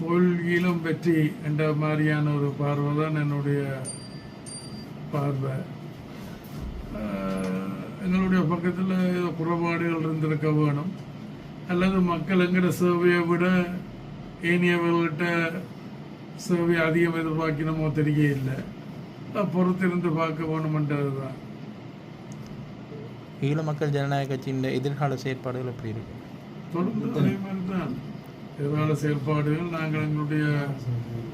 தோல்வியிலும் வெற்றி என்ற மாதிரியான ஒரு பார்வை தான் என்னுடைய பார்வை. எங்களுடைய பக்கத்தில் ஏதோ குறைபாடுகள் இருந்திருக்க வேணும். அல்லது மக்கள் எங்கட சேவையை விட ஏனியவர்கள்ட்ட சேவை அதிகம் எதிர்பார்க்கணுமோ தெரிய இல்லை பொறுத்திருந்து பார்க்க வேணுமென்றது தான் ஈழ மக்கள் ஜனநாயக கட்சியின் எதிர்கால செயற்பாடுகள் எப்படி இருக்கு? தொடர்ந்து அதே மாதிரி தான் எதிர்கால செயல்பாடுகள் நாங்கள் எங்களுடைய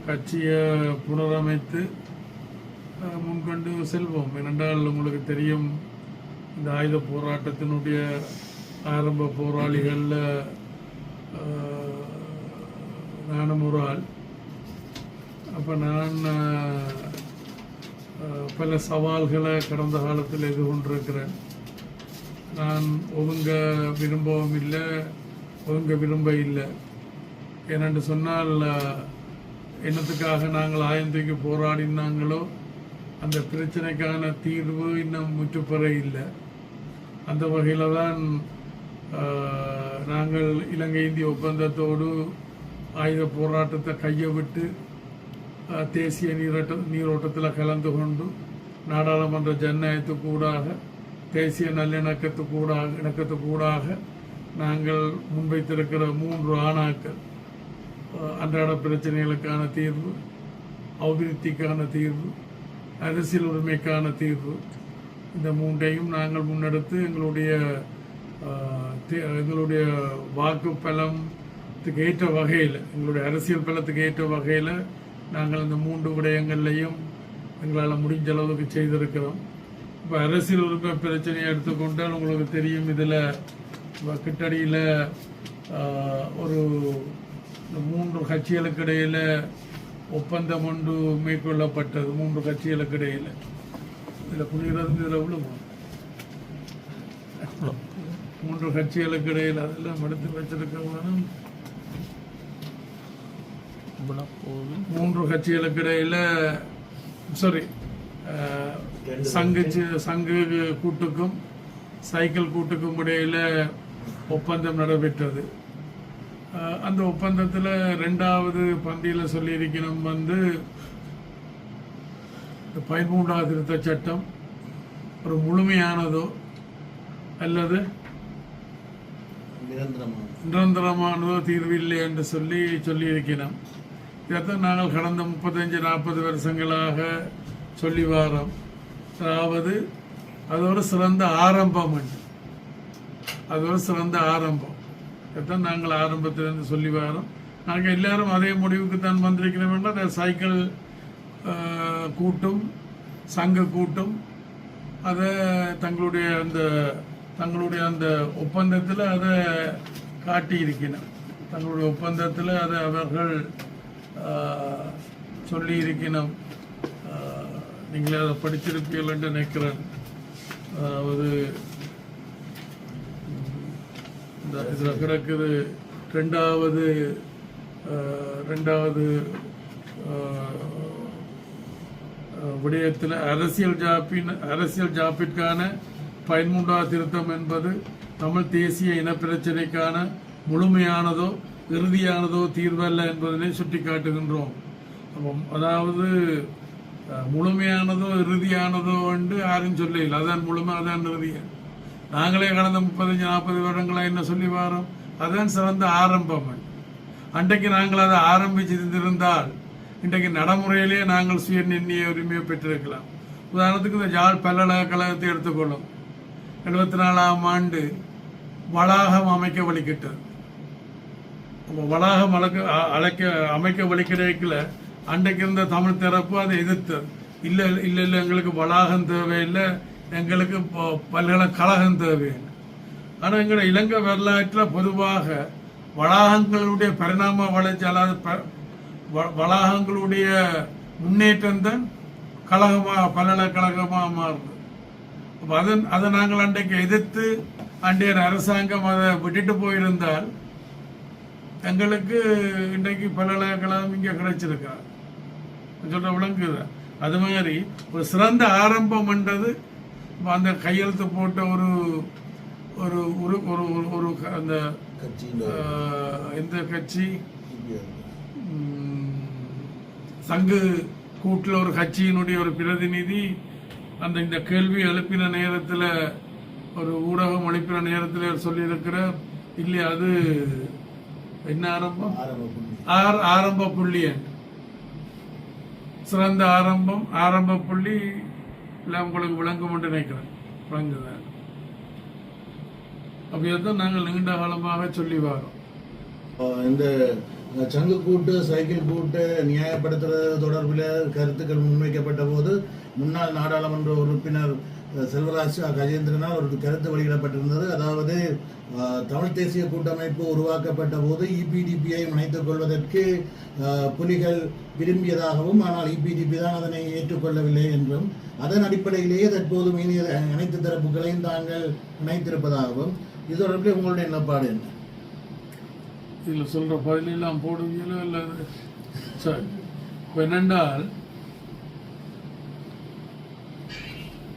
கட்சியை புனரமைத்து முன்கொண்டு செல்வோம். ஏனென்றால் உங்களுக்கு தெரியும் இந்த ஆயுத போராட்டத்தினுடைய ஆரம்ப போராளிகளில் நானும் ஒரு ஆள். அப்போ நான் பல சவால்களை கடந்த காலத்தில் எதிர்கொண்டிருக்கிறேன். நான் ஒதுங்க விரும்பவும் இல்லை ஒதுங்க விரும்ப இல்லை. ஏனென்று சொன்னால் என்னத்துக்காக நாங்கள் ஆயந்திக்கு போராடினாங்களோ அந்த பிரச்சனைக்கான தீர்வு இன்னும் முற்றுப்பெற இல்லை. அந்த வகையில் தான் நாங்கள் இலங்கை இந்திய ஒப்பந்தத்தோடு ஆயுத போராட்டத்தை கையை விட்டு தேசிய நீரோட்ட நீரோட்டத்தில் கலந்து கொண்டு நாடாளுமன்ற ஜனநாயகத்துக்கூடாக தேசிய நல்லிணக்கத்துக்கூடாக இணக்கத்துக்கூடாக நாங்கள் முன்வைத்திருக்கிற மூன்று ஆணாக்கள் அன்றாட பிரச்சனைகளுக்கான தீர்வு அபிவிருத்திக்கான தீர்வு அரசியல் உரிமைக்கான தீர்வு. இந்த மூன்றையும் நாங்கள் முன்னெடுத்து எங்களுடைய எங்களுடைய வாக்கு பலத்துக்கு ஏற்ற வகையில் எங்களுடைய அரசியல் பலத்துக்கு ஏற்ற வகையில் நாங்கள் இந்த மூன்று விடயங்கள்லையும் எங்களால் முடிஞ்ச அளவுக்கு செய்திருக்கிறோம். இப்போ அரசியல் உரிமை பிரச்சனையை எடுத்துக்கொண்டால் உங்களுக்கு தெரியும் இதில் கிட்டடியில் ஒரு இந்த மூன்று கட்சிகளுக்கு இடையில் ஒப்பந்தம் ஒன்று மேற்கொள்ளப்பட்டது மூன்று கட்சிகளுக்கு இடையில் இதில் புரிகிறது இதில் விழுவோம் மூன்று கட்சிகளுக்கு இடையில் அதெல்லாம் எடுத்து வச்சிருக்கணும் போது மூன்று கட்சிகளுக்கு இடையில் சாரி சங்கு சங்கு கூட்டுக்கும் சைக்கிள் கூட்டுக்கும் இடையில் ஒப்பந்தம் நடைபெற்றது. அந்த ஒப்பந்தத்தில் ரெண்டாவது பந்தியில் சொல்லியிருக்கணும் வந்து இந்த பதிமூன்றாவது திருத்த சட்டம் ஒரு முழுமையானதோ அல்லது நிரந்தரமான நிரந்தரமானதோ தீர்வில்லை என்று சொல்லி சொல்லியிருக்கிறோம். இதைத்தான் நாங்கள் கடந்த முப்பத்தஞ்சு நாற்பது வருஷங்களாக சொல்லி வாரோம். அதாவது அது ஒரு சிறந்த ஆரம்பம் அது ஒரு சிறந்த ஆரம்பம். இதைத்தான் நாங்கள் ஆரம்பத்திலிருந்து சொல்லி வரோம். நாங்கள் எல்லாரும் அதே முடிவுக்கு தான் வந்திருக்கிறோம் என்றால் அந்த சைக்கிள் கூட்டம் கூட்டும் சங்க கூட்டும் அதை தங்களுடைய அந்த தங்களுடைய அந்த ஒப்பந்தத்தில் அதை காட்டியிருக்கணும் தங்களுடைய ஒப்பந்தத்தில் அதை அவர்கள் ஆஹ், சொல்லி இருக்கணும் நீங்களே அதை படிச்சிருப்பீர்கள் என்று நினைக்கிறேன். அதாவது இதில் கிடக்குது ரெண்டாவது ரெண்டாவது விடயத்தில் அரசியல் ஜாப்பின் அரசியல் ஜாப்பிற்கான பதிமூன்றாவது திருத்தம் என்பது தமிழ் தேசிய இனப்பிரச்சினைக்கான முழுமையானதோ இறுதியானதோ தீர்வல்ல என்பதனை சுட்டிக்காட்டுகின்றோம். அதாவது முழுமையானதோ இறுதியானதோ என்று யாரும் சொல்லையில் அதான் முழுமை அதான் இறுதி. நாங்களே கடந்த முப்பத்தஞ்சு நாற்பது வருடங்களா என்ன சொல்லி வரோம்? அதான் சிறந்த ஆரம்பம். அன்றைக்கு நாங்கள் அதை ஆரம்பிச்சிருந்திருந்தால் இன்றைக்கு நடைமுறையிலே நாங்கள் சுய நிர்ணய உரிமையை பெற்றிருக்கலாம். உதாரணத்துக்கு இந்த ஜாழ் பல்கலைக்கழகத்தை எடுத்துக்கொள்ளும். எழுபத்தி நாலாம் ஆண்டு வளாகம் அமைக்க வழிகிட்டது. வளாகம் அழைக்க அழைக்க அமைக்க வழிக்கிடைக்கல அன்றைக்கு இருந்த தமிழ் தரப்பு அதை எதிர்த்தது. இல்லை இல்லை இல்லை எங்களுக்கு வளாகம் தேவையில்லை. எங்களுக்கு பல்கலைக்கழகம் தேவையில்லை ஆனால் எங்களோட இலங்கை வரலாற்றில் பொதுவாக வளாகங்களுடைய பரிணாம வளர்ச்சி அல்லாத ப- வ- வளாகங்களுடைய முன்னேற்றம் தான் கழகமாக பல்கலைக்கழகமாக மாறுது. அப்போ அதன் அதை நாங்கள் அன்றைக்கு எதிர்த்து அன்றைய அரசாங்கம் அதை விட்டுட்டு போயிருந்தால் எங்களுக்கு இன்றைக்கு பல்கலைக்கழகம் இங்கே கிடைச்சிருக்கா சொல்ற விளங்குது அது மாதிரி ஒரு சிறந்த ஆரம்பம் என்றது இப்ப அந்த கையெழுத்து போட்ட ஒரு ஒரு ஒரு ஒரு ஒரு- அந்த எந்த கட்சி? சங்கு கூட்டில் ஒரு கட்சியினுடைய ஒரு பிரதிநிதி அந்த இந்த கேள்வி எழுப்பின நேரத்தில் ஒரு ஊடகம் எழுப்பின நேரத்தில் சொல்லியிருக்கிற இல்லை அது என்ன ஆரம்பம்? ஆர் ஆரம்ப புள்ளி. சிறந்த ஆரம்பம் ஆரம்ப புள்ளி. இல்லை உங்களுக்கு விளங்கும் என்று நினைக்கிறேன் விளங்குதா அப்படியேதான் நாங்கள் நீண்ட காலமாக சொல்லி வரோம். இந்த சங்கு கூட்டு சைக்கிள் கூட்டு நியாயப்படுத்துறது தொடர்பில் கருத்துக்கள் முன்வைக்கப்பட்ட போது முன்னாள் நாடாளுமன்ற உறுப்பினர் செல்வராஜ் கஜேந்திரனால் ஒரு கருத்து வெளியிடப்பட்டிருந்தது. அதாவது தமிழ் தேசிய கூட்டமைப்பு உருவாக்கப்பட்ட போது இபிடிபியை இணைத்துக் கொள்வதற்கு புலிகள் விரும்பியதாகவும் ஆனால் இபிடிபி தான் அதனை ஏற்றுக்கொள்ளவில்லை என்றும் அதன் அடிப்படையிலேயே தற்போது மீனிய அனைத்து தரப்புகளையும் தாங்கள் இணைத்திருப்பதாகவும் இது தொடர்பில் உங்களுடைய நிலப்பாடு என்ன? இதில் சொல்கிற பதிலெல்லாம் போடுவீங்களோ இல்லை? சரி. என்னென்றால்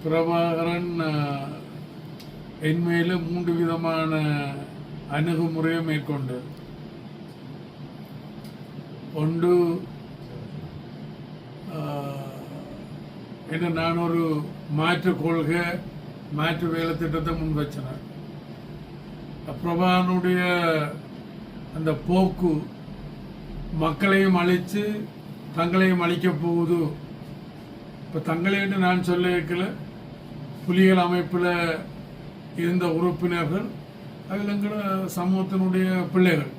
பிரபாகரன் அஹ், என் மேல மூன்று விதமான அணுகுமுறையை மேற்கொண்டு. ஒன்று என்ன நான் ஒரு மாற்று கொள்கை மாற்று வேலை திட்டத்தை முன் வச்சினேன். பிரபாகனுடைய அந்த போக்கு மக்களையும் அழித்து தங்களையும் அழிக்க போகுது. இப்போ தங்களைன்னு நான் சொல்ல வைக்கல. புலிகள் அமைப்பில் இருந்த உறுப்பினர்கள் அதில் எங்கட சமூகத்தினுடைய பிள்ளைகள்.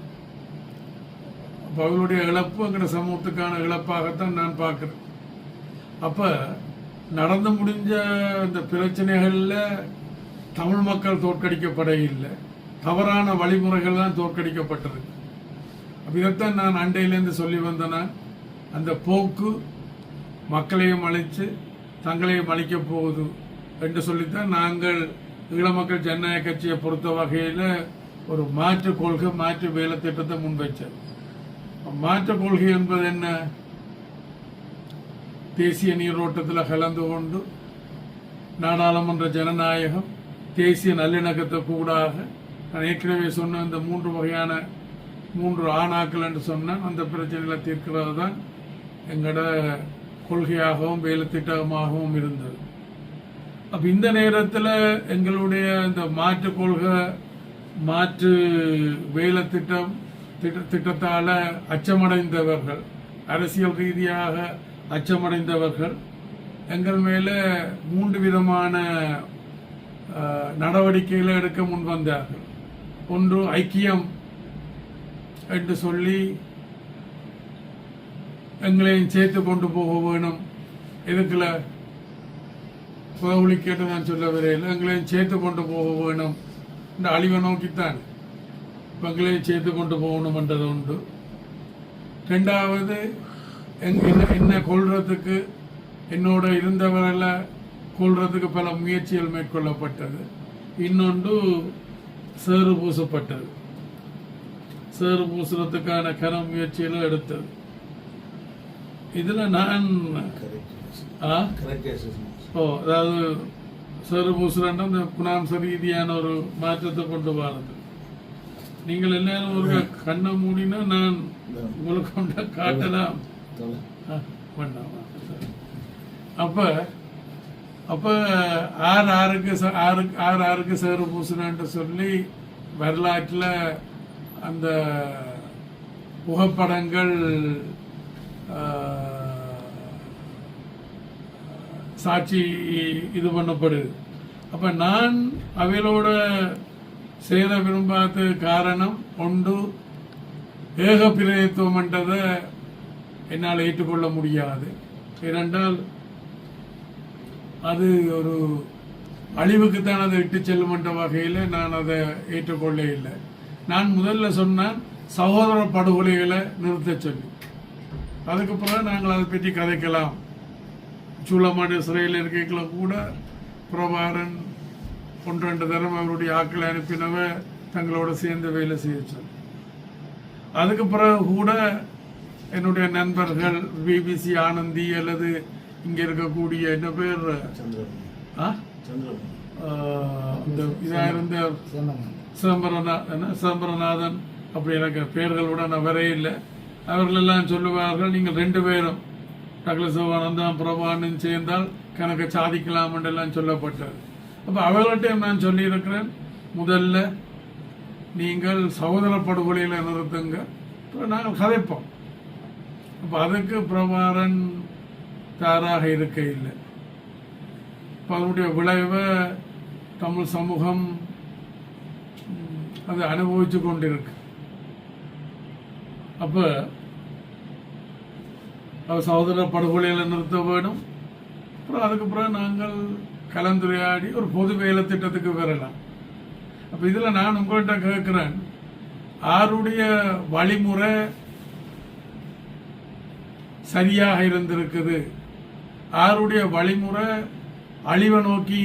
அப்போ அவர்களுடைய இழப்பு எங்கட சமூகத்துக்கான இழப்பாகத்தான் நான் பார்க்குறேன். அப்போ நடந்து முடிஞ்ச இந்த பிரச்சனைகளில் தமிழ் மக்கள் தோற்கடிக்கப்பட இல்லை. தவறான வழிமுறைகள் தான் தோற்கடிக்கப்பட்டிருக்கு அப்ப இதைத்தான் நான் அண்டையிலேருந்து சொல்லி வந்தேன்னா அந்த போக்கு மக்களையும் அழித்து தங்களையும் அழிக்கப் போகுது. என்று சொல்லித்தான் நாங்கள் ஈழ மக்கள் ஜனநாயக கட்சியை பொறுத்த வகையில் ஒரு மாற்று கொள்கை மாற்று வேலை திட்டத்தை முன்வைச்சது மாற்று கொள்கை என்பது என்ன? தேசிய நீரோட்டத்தில் கலந்து கொண்டு நாடாளுமன்ற ஜனநாயகம் தேசிய நல்லிணக்கத்தை கூடாக. நான் ஏற்கனவே சொன்ன இந்த மூன்று வகையான மூன்று ஆணாக்கள் என்று சொன்னேன் அந்த பிரச்சனைகளை தீர்க்கிறது தான் எங்களோட கொள்கையாகவும் வேலை திட்டமாகவும் இருந்தது. அப்ப இந்த நேரத்தில் எங்களுடைய இந்த மாற்று கொள்கை மாற்று வேலை திட்டம் திட்ட திட்டத்தால அச்சமடைந்தவர்கள் அரசியல் ரீதியாக அச்சமடைந்தவர்கள் எங்கள் மேலே மூன்று விதமான நடவடிக்கைகளை எடுக்க முன் வந்தார்கள். ஒன்று ஐக்கியம் என்று சொல்லி எங்களையும் சேர்த்து கொண்டு போக வேணும். இதுக்குள்ள புதவுளி கேட்டு நான் சொல்ல வரையில் எங்களையும் சேர்த்து கொண்டு போக வேணும். இந்த அழிவை நோக்கித்தான். எங்களையும் சேர்த்து கொண்டு போகணும்ன்றது உண்டு. ரெண்டாவது எங்க- என்ன என்ன கொள்றதுக்கு என்னோட இருந்தவரெல்லாம் கொள்றதுக்கு பல முயற்சிகள் மேற்கொள்ளப்பட்டது. இன்னொன்று சேறு பூசப்பட்டது. சேறு பூசுறதுக்கான கன முயற்சிகளும் எடுத்தது. இதுல நான் ஆ? ஓ அதாவது சேறு பூசுறேன்னா இந்த குணாம்ச ரீதியான ஒரு மாற்றத்தை கொண்டு வரது நீங்கள் எல்லாரும் ஒரு கண்ணை மூடினா நான் உங்களுக்கு கொண்ட காட்டலாம். சரி. அப்ப அப்ப ஆறு ஆறுக்கு ஆறு ஆறு ஆறுக்கு சேறு பூசுறேன்ட்டு சொல்லி வரலாற்றில் அந்த புகைப்படங்கள் சாட்சி இது பண்ணப்படுது. அப்ப நான் அவைகளோட சேர விரும்பாத காரணம் ஒன்று ஏக பிரதித்துவம்ன்றதை என்னால் ஏற்றுக்கொள்ள முடியாது. ஏனென்றால் அது ஒரு அழிவுக்குத்தான் அதை இட்டு செல்லுமன்ற என்ற வகையில் நான் அதை ஏற்றுக்கொள்ள இல்லை. நான் முதல்ல சொன்னேன் சகோதர படுகொலைகளை நிறுத்தச் சொல்லி. அதுக்கு பிறகு நாங்கள் அதை பற்றி கதைக்கலாம். சூளமாடு சிறையில் இருக்கைகளை கூட பிரபாகரன் ஒன்று ரெண்டு தரம் அவருடைய ஆட்களை அனுப்பினவ தங்களோட சேர்ந்து வேலை செய்ய அதுக்கு பிறகு கூட என்னுடைய நண்பர்கள் பிபிசி ஆனந்தி அல்லது இங்க இருக்கக்கூடிய என்ன பேர்? இந்த இதா இருந்த சிதம்பரநாத் என்ன? சிதம்பரநாதன் அப்படி எனக்கு பெயர்களோட நான் வரையில்லை அவர்கள் எல்லாம் சொல்லுவார்கள் நீங்கள் ரெண்டு பேரும் டக்ளஸ் சிவானந்தம் சேர்ந்தால் கணக்க சாதிக்கலாம் என்றெல்லாம் சொல்லப்பட்டது. அப்ப அவர்கள்ட்ட நான் சொல்லியிருக்கிறேன் முதல்ல நீங்கள் சகோதர படுகொலையில நிறுத்துங்க நாங்கள் கதைப்போம். அப்ப அதுக்கு பிரபாரன் தயாராக இருக்க இல்லை. இப்போ அதனுடைய விளைவை தமிழ் சமூகம் அதை அனுபவிச்சு கொண்டிருக்கு. அப்போ சகோதர படுகொலையில நிறுத்த வேணும் அப்புறம் அதுக்கு பிறகு நாங்கள் கலந்துரையாடி ஒரு பொது வேலை திட்டத்துக்கு வரலாம். அப்ப இதுல நான் உங்கள்கிட்ட கேட்கிறேன் ஆருடைய வழிமுறை சரியாக இருந்திருக்குது? ஆருடைய வழிமுறை அழிவை நோக்கி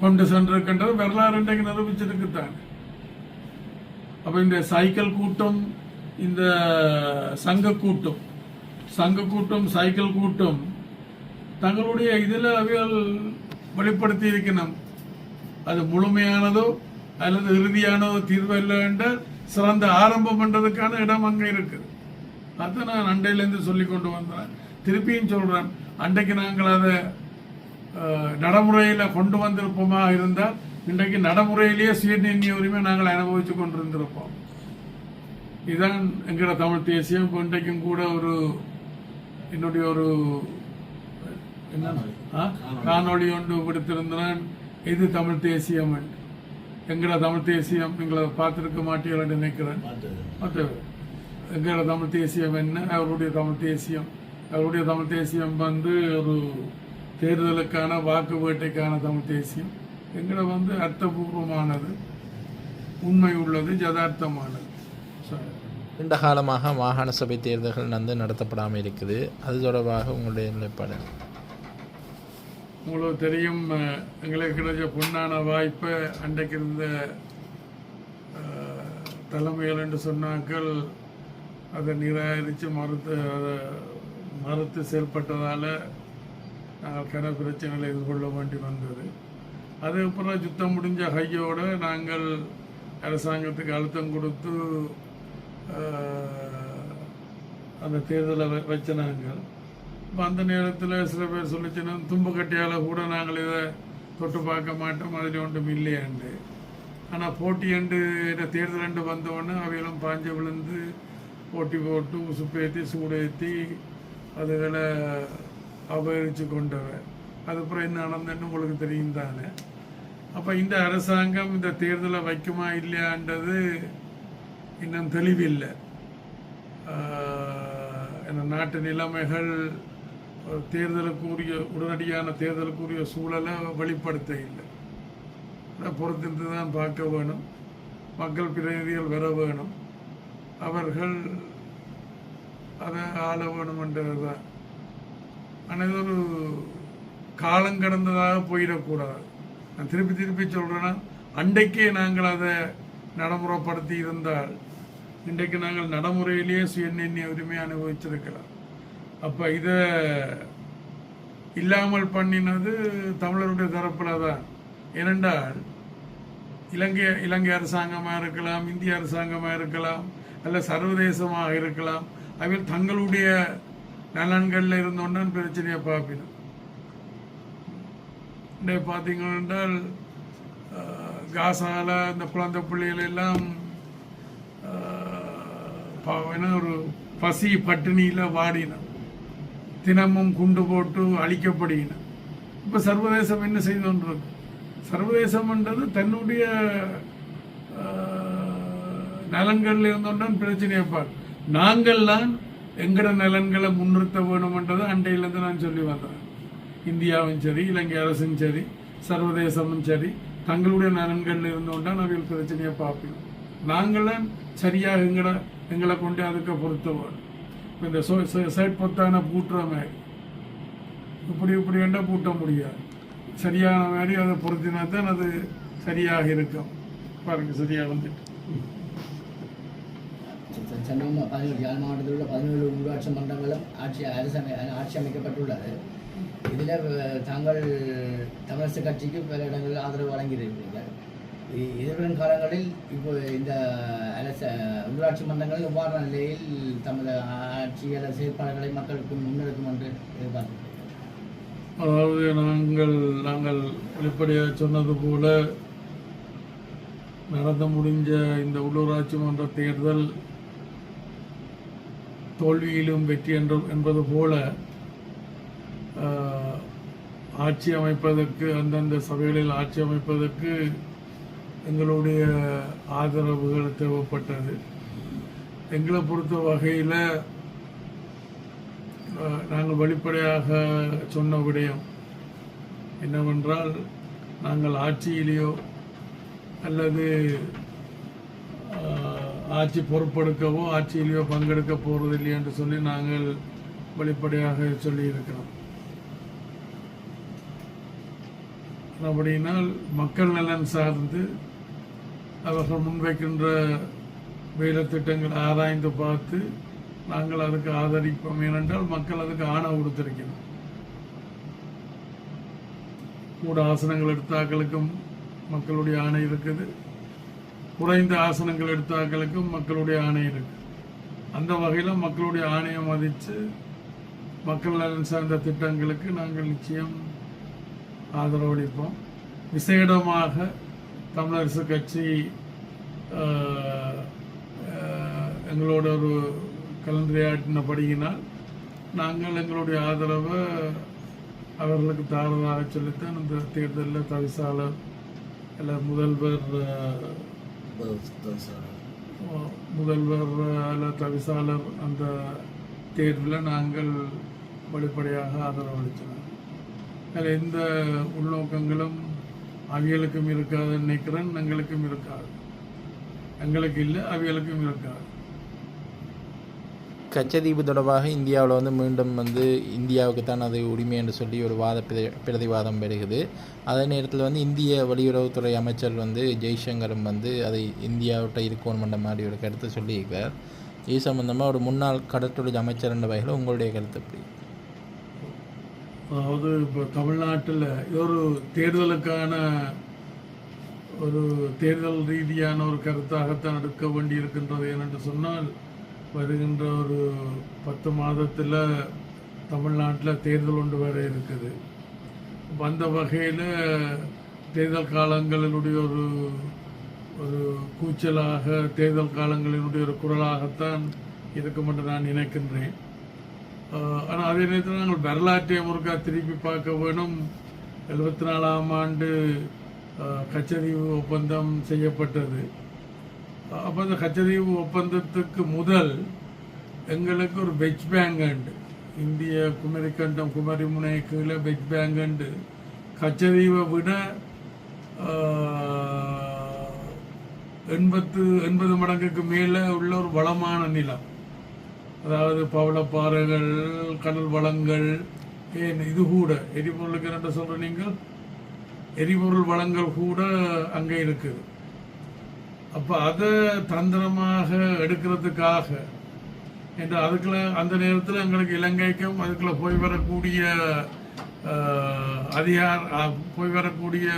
கொண்டு சென்றிருக்கின்றது? வரலாறு இன்றைக்கு நிரூபிச்சிருக்குத்தான் அப்ப இந்த சைக்கிள் கூட்டம் இந்த சங்க கூட்டம் சங்க கூட்டம் சைக்கிள் கூட்டம் தங்களுடைய இதில் அவைகள் வெளிப்படுத்தி இருக்கணும் அது முழுமையானதோ அல்லது இறுதியானதோ தீர்வு இல்லை என்றால் சிறந்த ஆரம்பம் பண்ணுறதுக்கான இடம் அங்கே இருக்குது. அதை நான் அண்டையிலேருந்து சொல்லி கொண்டு வந்தேன். திருப்பியும் சொல்கிறேன் அன்றைக்கு நாங்கள் அதை நடைமுறையில் கொண்டு வந்திருப்போமா இருந்தால் இன்றைக்கு நடைமுறையிலேயே சுயநிர்ணய உரிமை நாங்கள் அனுபவித்து கொண்டிருந்திருப்போம். இதுதான் எங்களோட தமிழ் தேசியம். இன்றைக்கும் கூட ஒரு என்னுடைய ஒரு என்ன காணொளி ஒன்று விடுத்திருந்தேன் இது தமிழ் தேசியம் எங்களோட தமிழ் தேசியம் நீங்களை பார்த்துருக்க மாட்டீங்கன்னு நினைக்கிறேன். மற்ற எங்களோட தமிழ் தேசியம் என்ன? அவருடைய தமிழ் தேசியம். அவருடைய தமிழ் தேசியம் வந்து ஒரு தேர்தலுக்கான வாக்கு வேட்டைக்கான தமிழ் தேசியம். எங்களை வந்து அர்த்தபூர்வமானது. உண்மை உள்ளது ஜதார்த்தமானது நீண்ட காலமாக மாகாண சபை தேர்தல்கள் வந்து நடத்தப்படாமல் இருக்குது. அது தொடர்பாக உங்களுடைய நிலைப்பாடு? உங்களுக்கு தெரியும் எங்களுக்கு கிடைச்ச பொன்னான வாய்ப்பை அன்றைக்கு இருந்த தலைமைகள் என்று சொன்னாக்கள் அதை நிராகரித்து மறுத்து அதை மறுத்து செயல்பட்டதால் நாங்கள் கன பிரச்சனைகளை எதிர்கொள்ள வேண்டி வந்தது. அதுக்கப்புறம் யுத்தம் முடிஞ்ச கையோடு நாங்கள் அரசாங்கத்துக்கு அழுத்தம் கொடுத்து அந்த தேர்தலை வ- வச்ச நாங்கள் அந்த நேரத்தில் சில பேர் சொல்லிச்சுன்னா தும்பு கட்டியால் கூட நாங்கள் இதை தொட்டு பார்க்க மாட்டோம் அதில் ஒன்றும் இல்லையாண்டு ஆனால் போட்டி அண்டு இந்த தேர்தல் அண்டு வந்தவொடனே அவையெல்லாம் பாஞ்சு விழுந்து போட்டி போட்டு உசுப்பேற்றி சூடேற்றி அதுகளை அபகரித்து கொண்டவர் அதுக்கப்புறம் என்ன நடந்ததுன்னு உங்களுக்கு தெரியும் தானே? அப்போ இந்த அரசாங்கம் இந்த தேர்தலை வைக்குமா இல்லையான்றது இன்னும் தெளிவில்லை. ஆஹ் நாட்டு நிலைமைகள் ஒரு தேர்தலுக்குரிய உடனடியான தேர்தலுக்குரிய சூழலை வெளிப்படுத்த இல்லை. அதை பொறுத்திருந்து தான் பார்க்க வேணும். மக்கள் பிரதிநிதிகள் வர வேணும். அவர்கள் அதை ஆள வேணுமென்றது தான் ஆனால் இது ஒரு காலம் கடந்ததாக போயிடக்கூடாது. நான் திருப்பி திருப்பி சொல்கிறேன்னா அன்றைக்கே நாங்கள் அதை நடைமுறைப்படுத்தி இருந்தால் இன்றைக்கு நாங்கள் நடைமுறையிலேயே சுயநிர்ணய உரிமை அனுபவிச்சிருக்கிறோம் அப்போ இதை இல்லாமல் பண்ணினது தமிழருடைய தரப்பில் தான் ஏனென்றால் இலங்கை இலங்கை அரசாங்கமாக இருக்கலாம் இந்திய அரசாங்கமாக இருக்கலாம் அல்ல சர்வதேசமாக இருக்கலாம் அவர்கள் தங்களுடைய நலன்களில் இருந்தோன்னு பிரச்சனையை பார்ப்பினோம். இன்றைய பார்த்தீங்கன்னா என்றால் காசால இந்த குழந்தை பிள்ளைகள் எல்லாம் என்ன ஒரு பசி பட்டினியில் வாடின. தினமும் குண்டு போட்டு அழிக்கப்படுகின. இப்போ சர்வதேசம் என்ன செய்து கொண்டிருக்கு? சர்வதேசம்ன்றது தன்னுடைய நலன்களில் நலன்கள்ல இருந்தோம்தான் பிரச்சனையை பார். நாங்கள்லாம் எங்கட நலன்களை முன்னிறுத்த வேணும்ன்றதை அண்டையிலேருந்து நான் சொல்லி வந்தேன். இந்தியாவும் சரி இலங்கை அரசும் சரி சர்வதேசமும் சரி தங்களுடைய நலன்கள் இருந்தோம்னா அவைகள் பிரச்சனையை பார்ப்போம். நாங்களும் சரியாக எங்களை எங்களை கொண்டு அதுக்கு பொறுத்தவர் வேணும் இப்ப இந்த சைட் பொத்தான பூட்டுற மாதிரி இப்படி இப்படி என்ன பூட்ட முடியாது. சரியான மாதிரி அதை பொருத்தினா தான் அது சரியாக இருக்கும். பாருங்க சரியாக வந்துட்டு. சென்னை பதினேழு யாழ் மாவட்டத்தில் உள்ள பதினேழு உள்ளாட்சி மன்றங்களும் ஆட்சி அரசு ஆட்சி அமைக்கப்பட்டுள்ளது. இதில் தாங்கள் தமிழரசு கட்சிக்கு பல இடங்களில் ஆதரவு வழங்கியிருக்கிறீர்கள். எதிர்வரும் காலங்களில் இப்போ இந்த அரச உள்ளாட்சி மன்றங்களில் உபாரண நிலையில் தமது ஆட்சியர செயற்பாடுகளை மக்களுக்கு முன்னெடுக்கும் என்று எதிர்பார்க்கிறோம் அதாவது நாங்கள் நாங்கள் வெளிப்படையாக சொன்னது போல நடந்து முடிஞ்ச இந்த உள்ளூராட்சி மன்ற தேர்தல் தோல்வியிலும் வெற்றி என்ற என்பது போல ஆட்சி அமைப்பதற்கு அந்தந்த சபைகளில் ஆட்சி அமைப்பதற்கு எங்களுடைய ஆதரவுகள் தேவைப்பட்டது. எங்களை பொறுத்த வகையில் நாங்கள் வெளிப்படையாக சொன்ன விடயம் என்னவென்றால் நாங்கள் ஆட்சியிலேயோ அல்லது ஆட்சி பொறுப்பெடுக்கவோ ஆட்சியிலேயோ பங்கெடுக்க போகிறது என்று சொல்லி நாங்கள் வெளிப்படையாக சொல்லியிருக்கிறோம். அப்படினால் மக்கள் நலன் சார்ந்து அவர்கள் முன்வைக்கின்ற வேலை திட்டங்களை ஆராய்ந்து பார்த்து நாங்கள் அதுக்கு ஆதரிப்போம். ஏனென்றால் மக்கள் அதுக்கு ஆணை கொடுத்திருக்கணும் கூட ஆசனங்கள் எடுத்தாக்களுக்கும் மக்களுடைய ஆணை இருக்குது. குறைந்த ஆசனங்கள் எடுத்தாக்களுக்கும் மக்களுடைய ஆணை இருக்கு அந்த வகையில் மக்களுடைய ஆணையை மதித்து மக்கள் நலன் சார்ந்த திட்டங்களுக்கு நாங்கள் நிச்சயம் ஆதரவளிப்போம். விசேடமாக தமிழரசு கட்சி எங்களோட ஒரு கலந்துரையாடினபடியினால் நாங்கள் எங்களுடைய ஆதரவை அவர்களுக்கு தாரதாக சொல்லித்தான் இந்த தேர்தலில் தவிசாளர் இல்லை முதல்வர் முதல்வர் அல்ல தவிசாளர் அந்த தேர்வில் நாங்கள் வெளிப்படையாக ஆதரவளித்தோம் அதில் எந்த உள்நோக்கங்களும் அவியலுக்கும் இருக்காதுன்னு நினைக்கிறேன் எங்களுக்கும் இருக்காது. எங்களுக்கு இல்லை அவியலுக்கும் இருக்காது. கச்சதீவு தொடர்பாக இந்தியாவில் வந்து மீண்டும் வந்து இந்தியாவுக்கு தான் அது உரிமை என்று சொல்லி ஒரு வாத பிரதி- பிரதிவாதம் பெறுகிறது. அதே நேரத்தில் வந்து இந்திய வெளியுறவுத்துறை அமைச்சர் வந்து ஜெய்சங்கரும் வந்து அதை இந்தியாவிட்ட இருக்கணும் என்ற மாதிரி ஒரு கருத்தை சொல்லியிருக்கிறார். இது சம்பந்தமாக ஒரு முன்னாள் கடற்தொழில் அமைச்சர் என்ற வகையில் உங்களுடைய கருத்து எப்படி? அதாவது இப்போ தமிழ்நாட்டில் ஒரு தேர்தலுக்கான ஒரு தேர்தல் ரீதியான ஒரு கருத்தாகத்தான் எடுக்க வேண்டியிருக்கின்றது. ஏனென்று சொன்னால் வருகின்ற ஒரு பத்து மாதத்தில் தமிழ்நாட்டில் தேர்தல் ஒன்று வேறு இருக்குது. அந்த வகையில் தேர்தல் காலங்களினுடைய ஒரு ஒரு கூச்சலாக தேர்தல் காலங்களினுடைய ஒரு குரலாகத்தான் இருக்கும் என்று நான் நினைக்கின்றேன். ஆனால் அதே நேரத்தில் நாங்கள் வரலாற்றை முருகா திருப்பி பார்க்க வேணும் எழுபத்தி நாலாம் ஆண்டு கச்சதீவு ஒப்பந்தம் செய்யப்பட்டது அப்போ அந்த கச்சதீவு ஒப்பந்தத்துக்கு முதல் எங்களுக்கு ஒரு வெஜ் பேங்கண்டு இந்திய குமரிக்கண்டம் குமரிமுனை கீழே வெஜ் பேங்கண்டு கச்சதீவை விட எண்பத்து எண்பது மடங்குக்கு மேலே உள்ள ஒரு வளமான நிலம் அதாவது பவளப்பாறைகள் கடல் வளங்கள் ஏன் இது கூட எரிபொருளுக்கு என்ன சொல்ற நீங்கள்? எரிபொருள் வளங்கள் கூட அங்கே இருக்குது. அப்போ அதை தந்திரமாக எடுக்கிறதுக்காக என்று அதுக்குள்ள அந்த நேரத்தில் எங்களுக்கு இலங்கைக்கும் அதுக்குள்ள போய் வரக்கூடிய அதிகார போய் வரக்கூடிய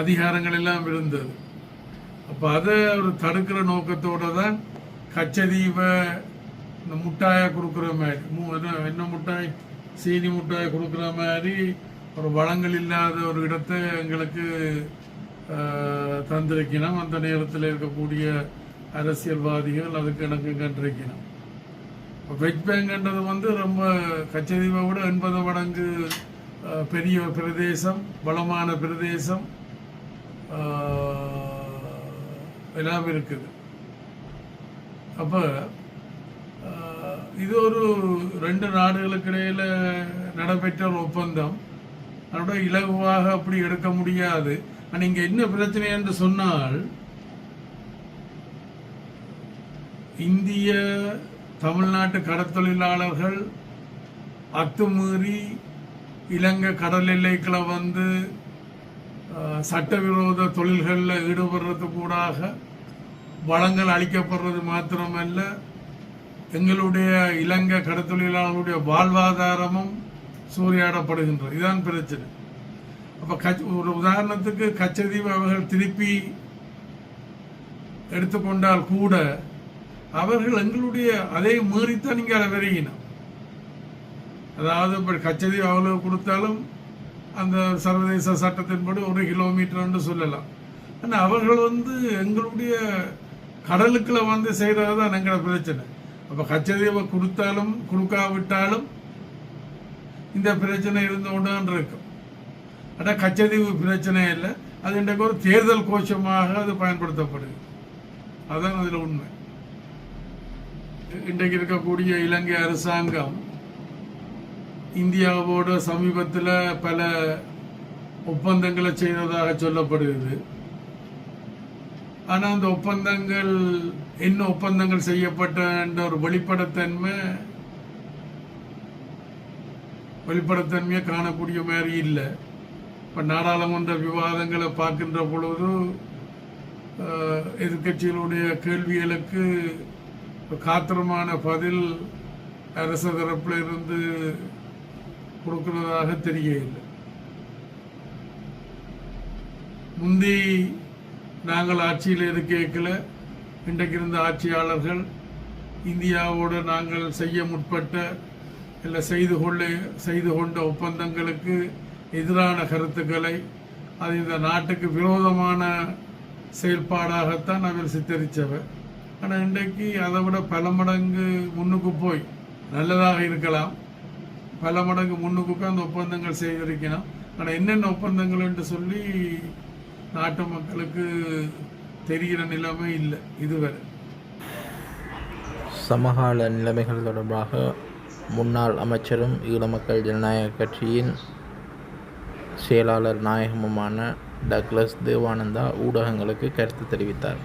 அதிகாரங்கள் எல்லாம் இருந்தது. அப்போ அதை ஒரு தடுக்கிற நோக்கத்தோடு தான் கச்சதீவை இந்த முட்டாயை கொடுக்குற மாதிரி. மு- என்ன- முட்டாய்? சீனி முட்டாய் கொடுக்குற மாதிரி ஒரு வளங்கள் இல்லாத ஒரு இடத்தை எங்களுக்கு தந்திருக்கணும். அந்த நேரத்தில் இருக்கக்கூடிய அரசியல்வாதிகள் அதுக்கு எனக்கு கண்டிருக்கணும். வெஜ் பேங்க்ன்றது வந்து ரொம்ப கச்சதீவை விட எண்பது மடங்கு பெரிய ஒரு பிரதேசம் வளமான பிரதேசம் எல்லாம் இருக்குது. அப்போ இது ஒரு ரெண்டு நாடுகளுக்கு இடையில் நடைபெற்ற ஒரு ஒப்பந்தம். அதோட இலகுவாக அப்படி எடுக்க முடியாது. ஆனால் இங்கே என்ன பிரச்சனை என்று சொன்னால் இந்திய தமிழ்நாட்டு கடற்தொழிலாளர்கள் அத்துமீறி இலங்கை கடல் எல்லைக்குள்ள வந்து சட்டவிரோத தொழில்களில் ஈடுபடுறது கூடாக வளங்கள் அளிக்கப்படுறது மாத்திரமல்ல எங்களுடைய இலங்கை கடத்தொழிலாளர்களுடைய வாழ்வாதாரமும் சூறையாடப்படுகின்றது. இதுதான் பிரச்சனை. அப்போ கச் ஒரு உதாரணத்துக்கு கச்சதீவு அவர்கள் திருப்பி எடுத்துக்கொண்டால் கூட அவர்கள் எங்களுடைய அதை மீறித்தான் இங்கே அதை விரையினோம் அதாவது இப்போ கச்சதீவு அவ்வளவு கொடுத்தாலும் அந்த சர்வதேச சட்டத்தின்படி ஒரு கிலோமீட்டர்னு சொல்லலாம். ஆனால் அவர்கள் வந்து எங்களுடைய கடலுக்குள்ள வந்து செய்கிறது தான் எங்களோட பிரச்சனை. அப்போ கச்சேரியை கொடுத்தாலும் கொடுக்காவிட்டாலும் இந்த பிரச்சனை இருந்து கொண்டு தான் இருக்கும். ஆனால் கச்சதீவு பிரச்சனை இல்லை. அது இன்றைக்கு ஒரு தேர்தல் கோஷமாக அது பயன்படுத்தப்படுது. அதுதான் அதில் உண்மை. இன்றைக்கு இருக்கக்கூடிய இலங்கை அரசாங்கம் இந்தியாவோட சமீபத்தில் பல ஒப்பந்தங்களை செய்ததாக சொல்லப்படுகிறது. ஆனால் அந்த ஒப்பந்தங்கள் என்ன ஒப்பந்தங்கள் செய்யப்பட்ட என்ற ஒரு வெளிப்படத்தன்மை வெளிப்படத்தன்மையை காணக்கூடிய மாதிரி இல்லை. இப்போ நாடாளுமன்ற விவாதங்களை பார்க்கின்ற பொழுது எதிர்கட்சிகளுடைய எதிர்க்கட்சிகளுடைய கேள்விகளுக்கு காத்திரமான பதில் அரசு தரப்பில் இருந்து கொடுக்கிறதாக தெரியவில்லை முந்தி நாங்கள் ஆட்சியில் கேட்கல? இன்றைக்கு இருந்த ஆட்சியாளர்கள் இந்தியாவோடு நாங்கள் செய்ய முற்பட்ட இல்லை செய்து கொள்ள செய்து கொண்ட ஒப்பந்தங்களுக்கு எதிரான கருத்துக்களை அது இந்த நாட்டுக்கு விரோதமான செயல்பாடாகத்தான் அவர் சித்தரித்தவர் ஆனால் இன்றைக்கு அதை விட பல மடங்கு முன்னுக்கு போய் நல்லதாக இருக்கலாம். பல மடங்கு முன்னுக்கு போய் அந்த ஒப்பந்தங்கள் செய்திருக்கணும் ஆனால் என்னென்ன ஒப்பந்தங்கள் என்று சொல்லி நாட்டு மக்களுக்கு தெரிகிற நிலைமை இல்லை இதுவரை. சமகால நிலைமைகள் தொடர்பாக முன்னாள் அமைச்சரும் ஈழ மக்கள் ஜனநாயக கட்சியின் செயலாளர் நாயகமுமான டக்ளஸ் தேவானந்தா ஊடகங்களுக்கு கருத்து தெரிவித்தார்.